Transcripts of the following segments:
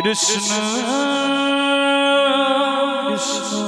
Krishna Krishna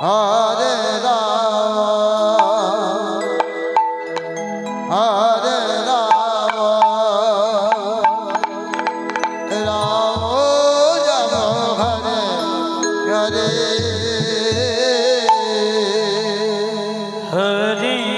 હરે રામ હરે રામ રામ જમ હરે હરે હરે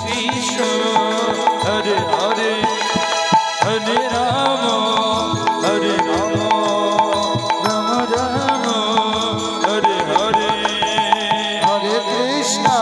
Krishna, Hare Hare, Hare Rama, Hare Rama, Hare Hare, Hare Krishna.